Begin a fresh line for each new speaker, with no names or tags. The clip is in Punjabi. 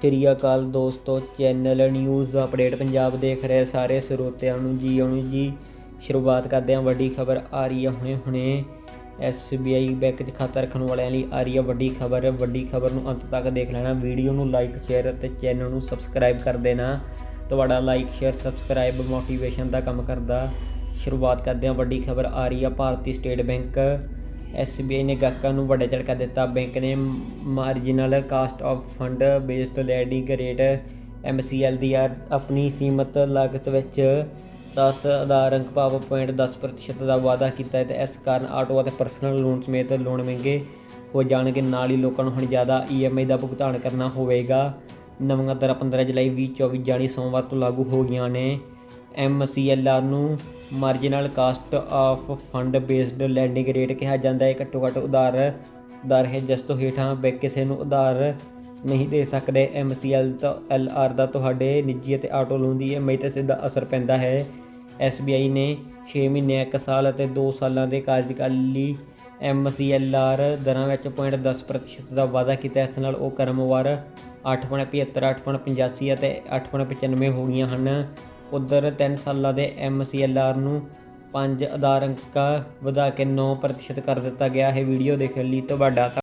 ਸ੍ਰੀ ਅਕਾਲ ਦੋਸਤੋ, ਚੈਨਲ ਨਿਊਜ਼ ਅਪਡੇਟ ਪੰਜਾਬ ਦੇਖ ਰਹੇ ਸਾਰੇ ਸਰੋਤਿਆਂ ਨੂੰ ਜੀ ਆਉਣ ਜੀ। ਸ਼ੁਰੂਆਤ ਕਰਦੇ ਹਾਂ, ਵੱਡੀ ਖਬਰ ਆ ਰਹੀ ਹੈ ਹੁਣੇ ਹੁਣੇ। SBI ਬੈਂਕ 'ਚ ਖਾਤਾ ਰੱਖਣ ਵਾਲਿਆਂ ਲਈ ਆ ਰਹੀ ਹੈ ਵੱਡੀ ਖਬਰ। ਵੱਡੀ ਖਬਰ ਨੂੰ ਅੰਤ ਤੱਕ ਦੇਖ ਲੈਣਾ। ਵੀਡੀਓ ਨੂੰ ਲਾਈਕ ਸ਼ੇਅਰ ਅਤੇ ਚੈਨਲ ਨੂੰ ਸਬਸਕ੍ਰਾਈਬ ਕਰ ਦੇਣਾ। ਤੁਹਾਡਾ ਲਾਈਕ ਸ਼ੇਅਰ ਸਬਸਕ੍ਰਾਈਬ ਮੋਟੀਵੇਸ਼ਨ ਦਾ ਕੰਮ ਕਰਦਾ। ਸ਼ੁਰੂਆਤ ਕਰਦੇ ਹਾਂ, ਵੱਡੀ ਖਬਰ ਆ ਰਹੀ ਹੈ ਭਾਰਤੀ ਸਟੇਟ ਬੈਂਕ SBI ਨੇ ਗਾਹਕਾਂ ਨੂੰ ਵੱਡਾ ਝਟਕਾ ਦਿੱਤਾ। ਬੈਂਕ ਨੇ marginal cost of fund based lending rate MCL ਦੀ ਆ- ਆਪਣੀ ਸੀਮਤ ਲਾਗਤ ਵਿੱਚ 10 ਆਧਾਰ ਅੰਕ ਭਾਵ 0.10% ਦਾ ਵਾਅਦਾ ਕੀਤਾ ਹੈ ਤੇ ਇਸ ਕਾਰਨ ਆਟੋ ਅਤੇ ਪਰਸਨਲ ਲੋਨ ਸਮੇਤ ਲੋਨ ਮਹਿੰਗੇ ਹੋ ਜਾਣਗੇ। ਨਾਲ ਹੀ ਲੋਕਾਂ ਨੂੰ ਹੁਣ ਜ਼ਿਆਦਾ EMI ਦਾ ਭੁਗਤਾਨ ਕਰਨਾ ਹੋਵੇਗਾ। ਨਵੀਆਂ ਦਰਾਂ 15 ਜੁਲਾਈ 2024 ਜਾਰੀ ਸੋਮਵਾਰ ਤੋਂ ਲਾਗੂ ਹੋ ਗਈਆਂ ਨੇ। MCLR ਨੂੰ marginal cost of fund based lending rate ਕਿਹਾ ਜਾਂਦਾ ਹੈ। ਘੱਟੋ ਘੱਟ ਉਧਾਰ ਦਰ ਹੈ। ਜਿਸ ਤੋਂ ਹੇਠਾਂ ਬੈਂਕ ਕਿਸੇ ਨੂੰ ਉਧਾਰ ਨਹੀਂ ਦੇ ਸਕਦੇ। MCL ਤਾਂ LR ਦਾ ਤੁਹਾਡੇ ਨਿੱਜੀ ਅਤੇ ਆਟੋ ਲੋਨ ਦੀ EMI ਤੇ ਸਿੱਧਾ ਅਸਰ ਪੈਂਦਾ ਹੈ। SBI ਨੇ 6 ਮਹੀਨੇ 1 ਸਾਲ ਅਤੇ 2 ਸਾਲਾਂ ਦੇ ਕਾਰਜਕਾਲੀ MCLR ਦਰਾਂ ਵਿੱਚ 0.10% ਦਾ ਵਾਅਦਾ ਕੀਤਾ। ਇਸ ਨਾਲ ਉਹ ਕਰਮਵਾਰ 8.75 8.85 ਅਤੇ 8.95 ਹੋ ਗਈਆਂ ਹਨ। ਉਧਰ 3 ਸਾਲਾਂ ਦੇ MCLR ਨੂੰ 5 ਆਧਾਰ ਅੰਕਾਂ ਵਧਾ ਕੇ 9% ਕਰ ਦਿੱਤਾ ਗਿਆ। ਹੈ ਵੀਡੀਓ ਦੇਖਣ ਲਈ ਤੁਹਾਡਾ